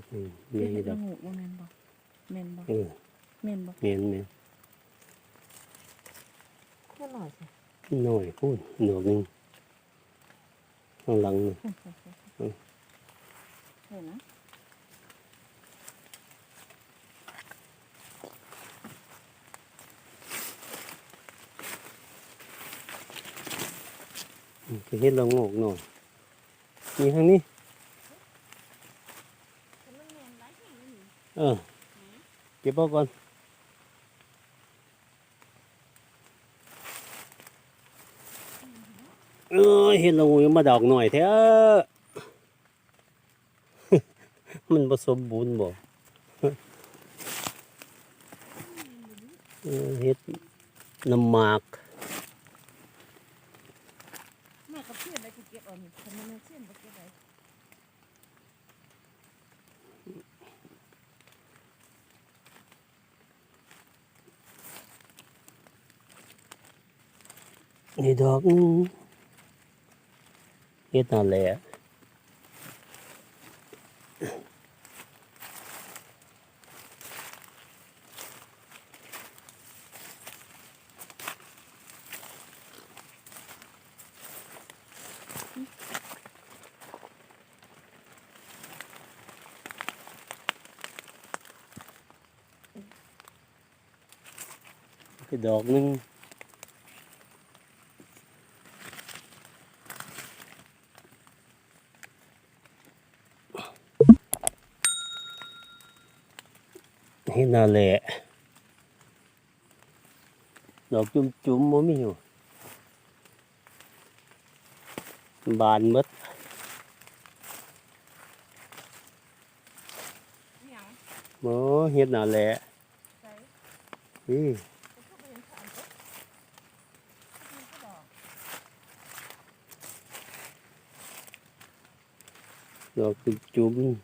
ดอกนี่เฮ็เมียดดอกละงูบ่แม่นบ่แม่นบ่เออแม่นบ่เมียนเมียนแค่หน่อยสิหน่อยพูดดอกหนึงข้างหลังนี่อืมเห็นนะจะเฮ็ดละโงกหน่อยมีทางนี้ ออเก็บเอาก่อนเออเห็นละงูมาดอกหน่อยแท้มันผสมบูรณ์บ่เออเฮ็ดน้ำหมาก แม่กับเพื่อนได้กูเก็บเอานี่ทำไมแม่เพื่อนบ่เก็บได้ นี่ดอกนึงเฮ็ดนั่นแหละ cái đọt นึง นี่น่าแหละดอกจุ่มจุ่มๆบ่มีอยู่บานหมดหยังบ่เฮ็ดน่าแหละใส่นี่ก็คือบ่เห็นขามก็คือก็ดอกดอกจุ่มจุ่ม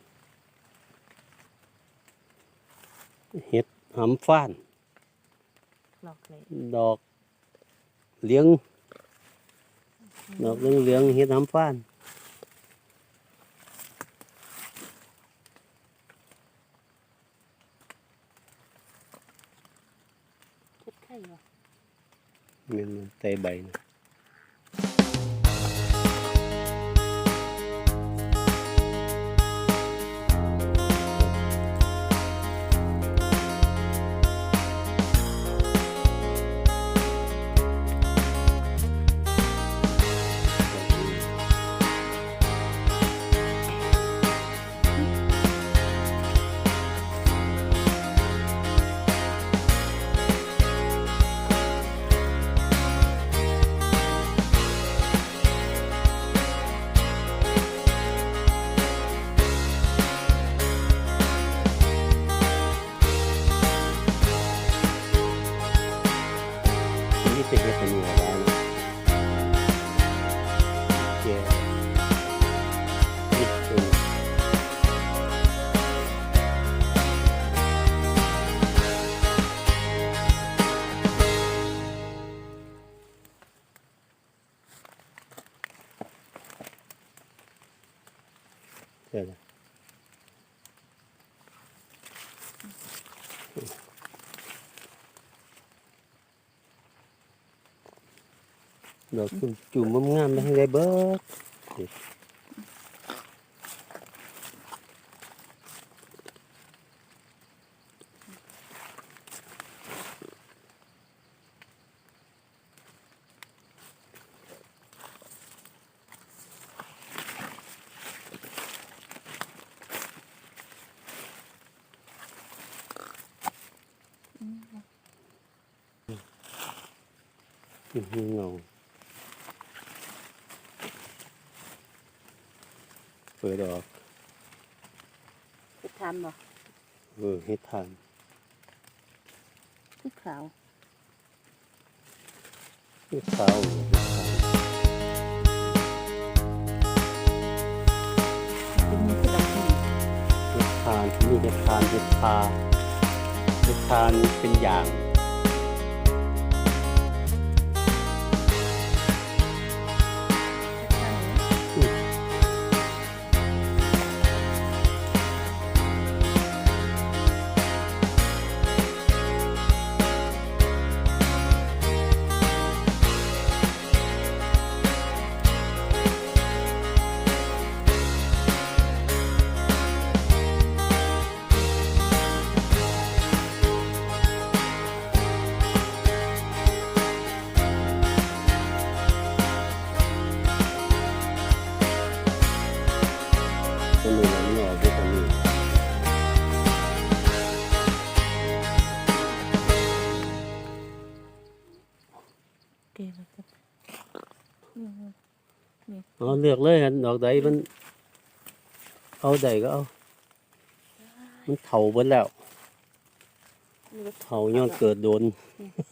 เฮ็ด หำฟ้าน ดอกเลยดอกเหลี้ยง ดอกเหลืองๆเฮ็ดหำฟ้าน เฮ็ดไข่บ่แม่นมันใส่ใบนะ นี่จะ ดอกจุ่มจุ่มงามๆไปให้ได้เบิดอื้อหือเงาเปิดออกเฮ็ดทานบ่เออเฮ็ดทานคือขาวเฮ็ดขาวเฮ็ดทานเป็นมือคือดอกนี่เฮ็ดทานนี่เฮ็ดทานเฮ็ดทาเฮ็ดทานเป็นอย่าง เอาเลือกเลยฮะดอกใดมัน เอาใดก็เอา มันเถาเบิดแล้วนี่ก็เถาย้อนเกิดโดนนี่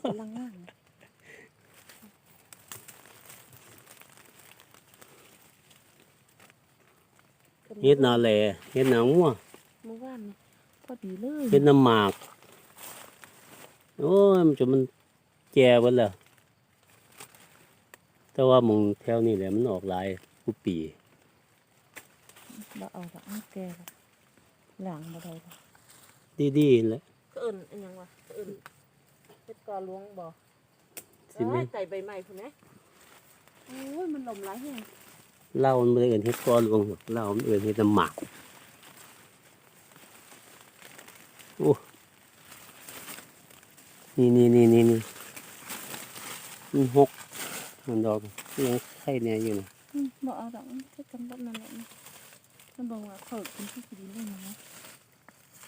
กำลังงามเลยเฮ็ดนาแลเฮ็ดนางัวเมื่อวานนี่พอดีเลยเฮ็ดน้ำหมาก โอ้ยมันจะมันแก่เบิดแล้วแต่ว่าหมองแถวนี้แหละมันออกหลาย กูปีบ่เอาละมันแก่ละหลังบ่ได้ละดีๆแหละก็เอิ้นอันหยังวะก็เอิ้นเฮ็ดกอหลวงบ่สิแม่เอ้ยไก่ใบใหม่พุ่นแหมโอ้ยมันลมหลายแฮงเหล้ามันบ่ได้เอิ้นเฮ็ดก้อนรวงหรอกเหล้ามันเอิ้นเฮ็ดน้ำหมากโอ้นี่นี่นี่นี่นี่มันหกมันดอกยังไข่เนี่ยอยู่นะอืม บ่เอาดอกมันแค่กำลับนั่นแหละนี่มันบอกว่าเขาเป็นที่สิดีเลยนะ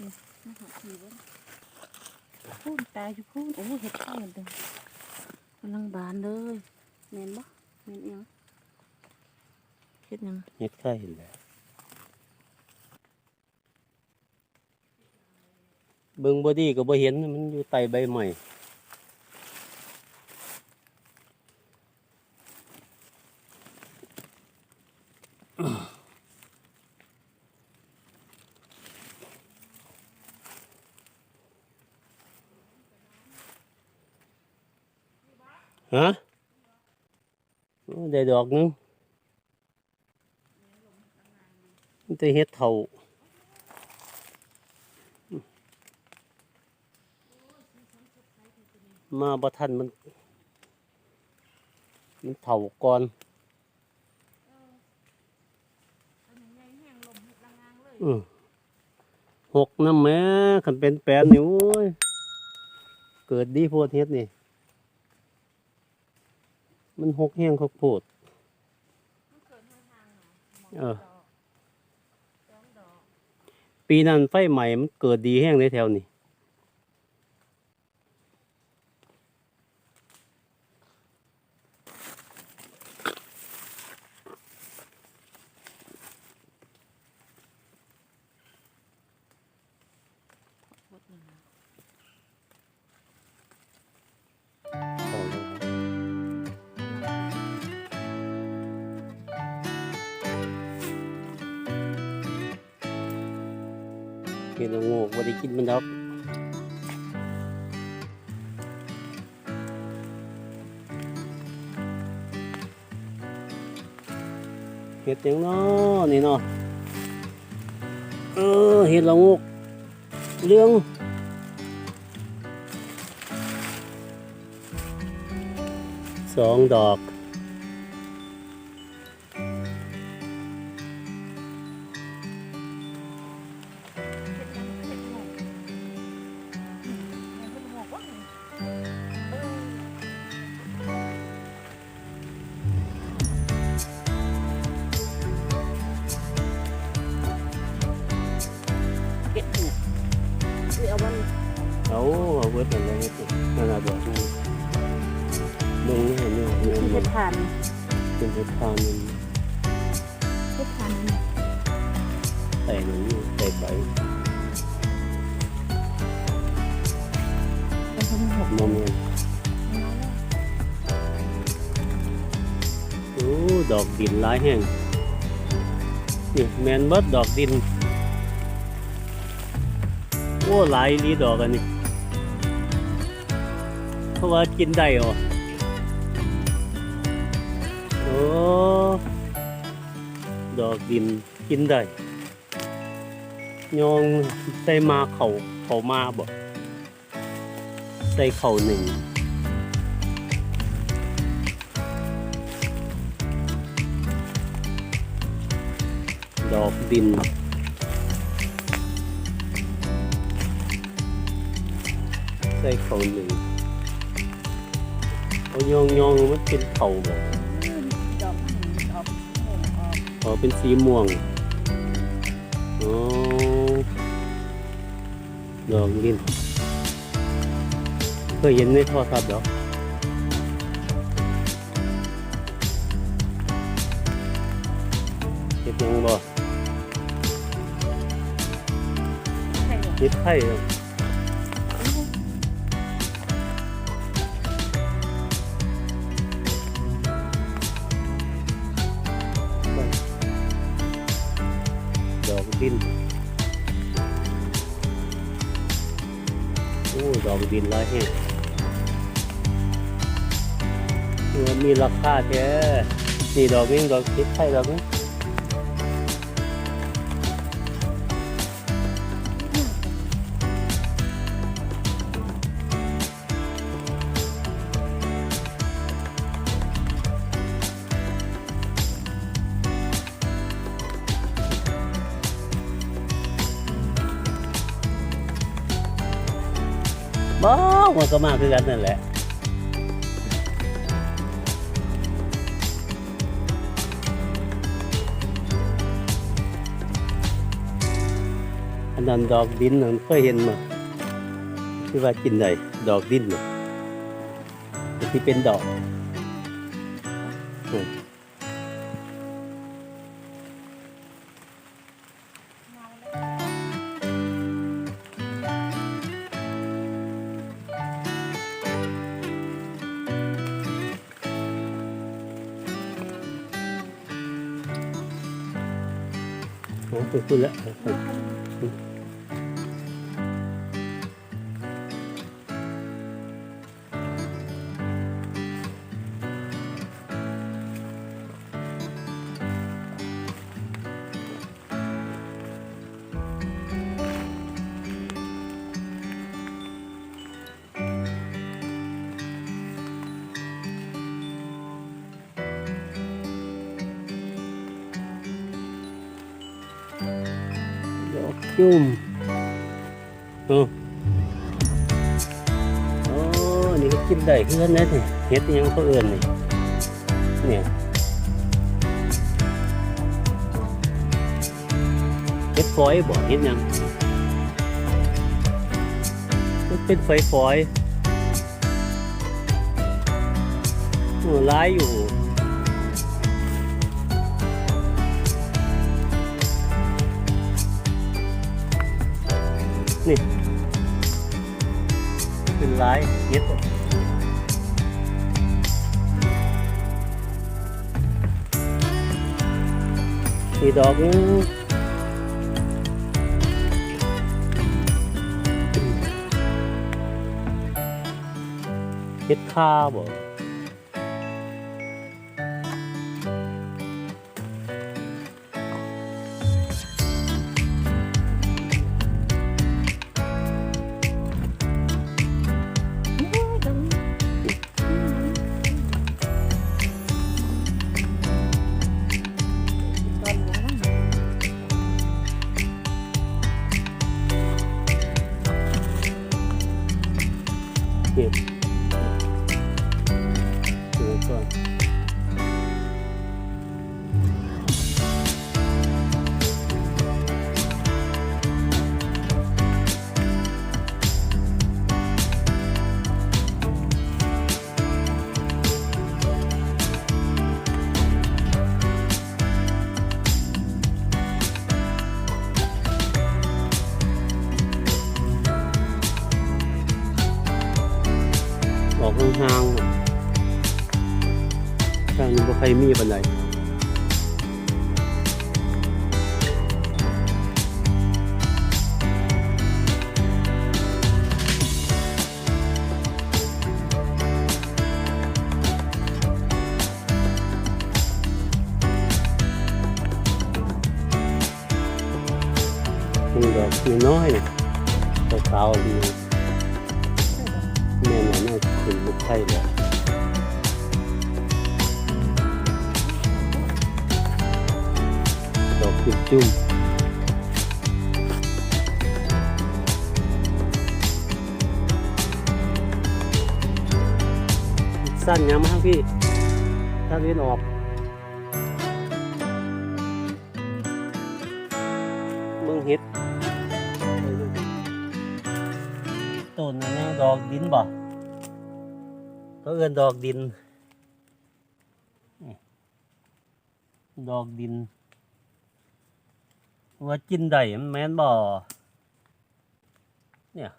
นี่มันหาทีเบ่พูนตายอยู่พูนโอ้เฮ็ดข้าวเหมือนเดิมกำลังบานเลยแม่นบ่แม่นอียงเฮ็ดยังเฮ็ดไข่แหละเบิ่งบ่ดีก็บ่เห็นมันอยู่ใต้ใบใหม่ ฮะได้ดอกนึงจะเฮ็ดเท่ามาบ่ทันมัน มันเท่าก่อนหกน้ำแม่ขันเป็นแปดนิ้วเกิดดีโพดเฮ็ดนี่ มันหกแห้งข้าวโพดเออ ปีนั้นไฟใหม่มันเกิดดีแห้งในแถวนี้ เห็นล้วโง่บ่ได้กินมันดอกเห็ดหยังเนาะนี่เนาะเออเห็ดละงกเรื่องสองดอก อ้ดอกดินหลายแห้งนี่แมนเบิดดอกดิน โอ้หลายอีหลีดอกอันนี้เพราะว่ากินได้เหรอโอ้ดอกดินกินได้ยองใส่มาเขาเขามาบ่ใส่เข่าหนึ่ง ดอกดิน ใส่เขาหนึ่งเอายองยองมันเป็นเผาแบบดออเป็นสีม่วงออดอกดินเคยเห็นในโทรศัพท์เหรอเก็บยังบ่ ใช่เหรอเห็ดไข่เด้อดอกดินโอ้ดอกดินร้อยแห้งตัวมีราคาแท้นี่ดอกนี้ดอกคิดไทยดอกนี้ ก็มาคือกันนั่นแหละอันนั้นดอกดินนั่นเคยเห็นมาคือว่ากินได้ดอกดินนที่เป็นดอกอืม โอ้คุ จุ่มโอ้โอ้นี่ก็กินได้คือกันนะนี่เห็ดอิหยังเขาเอื่นนี่เนี่ยเห็ดฝอยบ่เห็ดหยังมันเป็นฝอยฝอยๆโอ้ร้ายอยู่ นี่เป็นลายเย็ดอะมีดอกนึงเฮ็ดข้าวบ่ ออกห่างๆน่ะทางนี้บ่ใครมีปานใดมีดอกน้อยๆ จุ่มสั้นยังมั้งพี่ถ้าเลียนออกเมืองเฮ็ดต้นอันนี้ดอกดินบ่ก็เอื้อนดอกดิน ดอกดิน ว่ากินได้มันแม่นบ่เนี่ย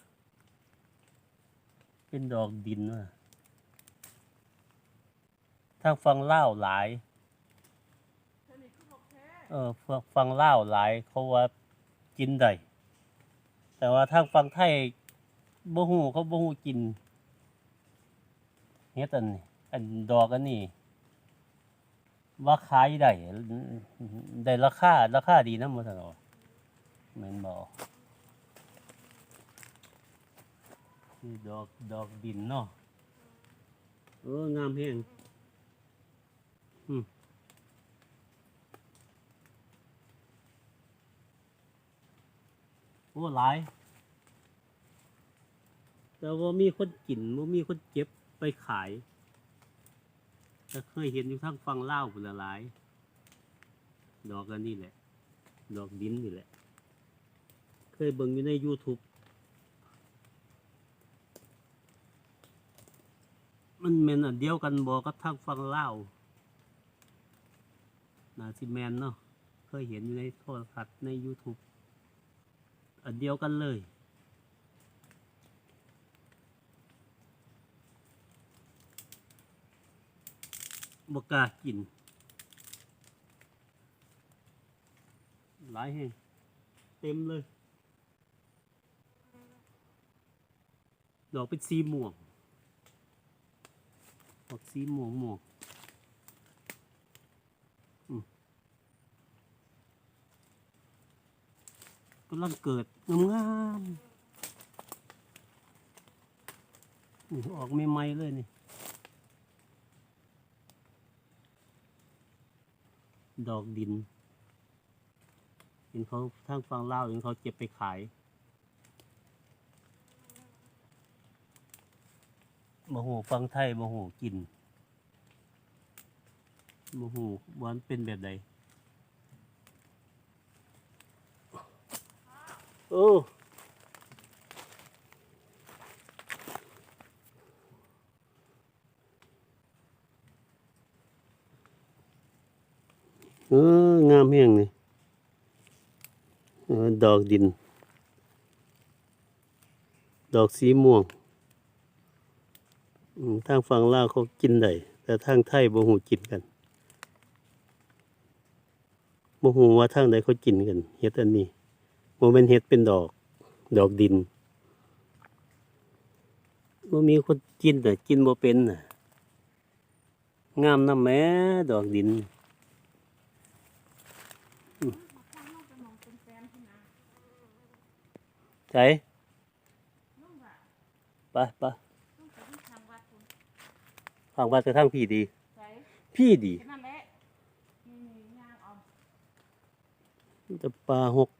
เป็นดอกดินว่ะทางฟังเล่าหลาย เออฟังฟังเล่าหลายเขาว่ากินได้แต่ว่าทางฟังไทยบ่ฮู้เขาบ่ฮู้กินเฮ็ดอันนี้อันดอกอันนี้ ว่าขายได้ได้ราคาราคาดีนะมื้อซั่นบ่แม่นบ่นี่ดอกดอกดินเนาะเอองามแฮงอืมโอ้หลาย แต่ว่ามีคนกินว่ามีคนเก็บไปขาย แต่เคยเห็นอยู่ทั้งฟังเล่าวพุ่นลหลาย ดอกกันนี่แหละ ดอกดินนี่แหละ เคยเบิ่งอยู่ใน YouTube มันแมนอันเดียวกันบอกกับทางฟังเล่านาซิแมนเนาะ เคยเห็นอยู่ในโทรทัศน์ใน YouTube อันเดียวกันเลย บกล้ากิน หลายแห่งเต็มเลย ดอกเป็นสีม่วงดอกสีม่วงม่วงกำลังเกิดงามๆนี่ออกใหม่ๆเลยนี่ ดอกดิน เห็นเขาทางฟังเล่าเห็นเขาเก็บไปขายมโหฟังไทยมโหกินมโหวันเป็นแบบใด โอ้ เอองามแห้งนี่เออดอกดิน ดอกสีม่วงทางฝั่งลาวเขากินได้แต่ทางไทยบ่หูกินกันบ่หูว่าทางใดเขากินกันเฮ็ดอันนี้บ่แม่นเฮ็ดเป็นดอก ดอกดินบ่มีคนกินน่ะกินบ่เป็นน่ะ งามนำแม้ดอกดิน ใช่ไปไปทางวัดกระทั่งพี่ดี พี่ดีจะปลาหก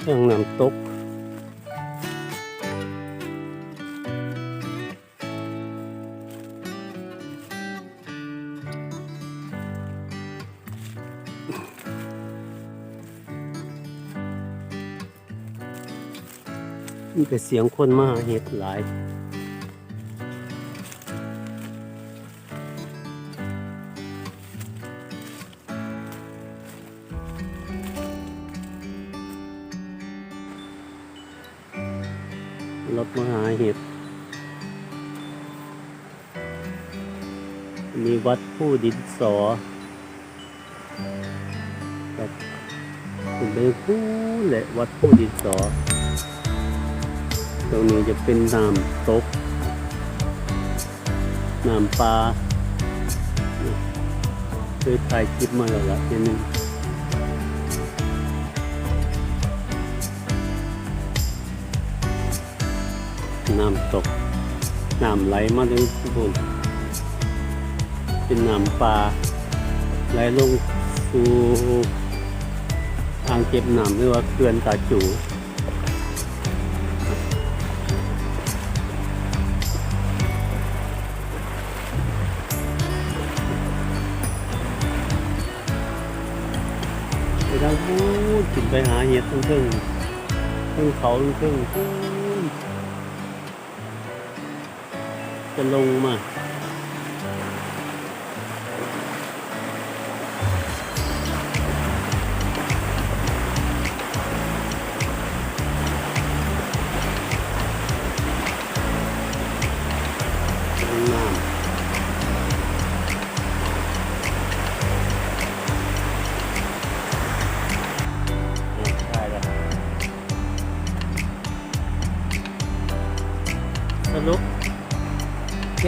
เครื่องน้ำตก มีแต่เสียงคนมาหาเห็ดหลายรถมาหาเห็ด มีวัดผู้ดินสอครับเป็นผู้และวัดผู้ดินสอ ตรงนี้จะเป็นน้ำตกน้ำปลาเคยถ่ายคลิปมาแล้วละทีนึงน้ำตกน้ำไหลมาถึงข้างบนเป็นน้ำปลาไหลลงสู่อ่างเก็บน้ำหรือว่าเขื่อนตาจู พูดขึ้นไปหาเห็ดเพิ่งเพิ่งเพิ่งเขาเพิ่งจะลงมา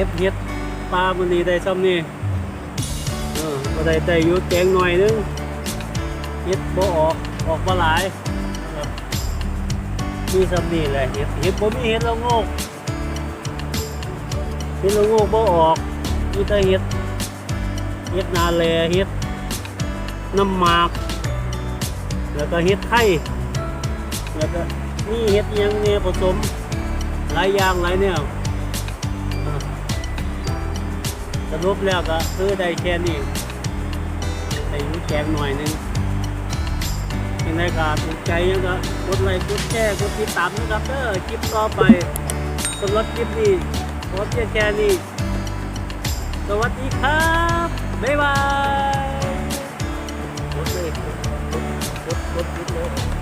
ก็บเห็ดปลามันนี้ได้ซ้ำนี่เออก็ได้ได้อยู่แกงหน่อยนึงเห็ดบ่ออกออกมาหลายนะครับมีซ้ำนี่แหละเห็ดเห็ดบ่มีเห็ดละโงกเห็ดละโงกบ่ออกมีแต่เห็ดเห็ดนาแลเห็ดน้ำหมาก แล้วก็เห็ดไข่แล้วก็นี่เห็ดยังเนี่ยผสมหลายอย่างหลายแนว สรุปแล้วก็คือได้แค่นี้ได้อยูแกงหน่อยนึงยังไงก็ถูกใจยังก็กดไลค์กดแชร์กดติดตามนะครับเด้อคลิปต่อไปสำหรับคลิปนี้ขอเพียงแค่นี้สวัสดีครับ บ๊ายบายกดเลยกดกดกดกด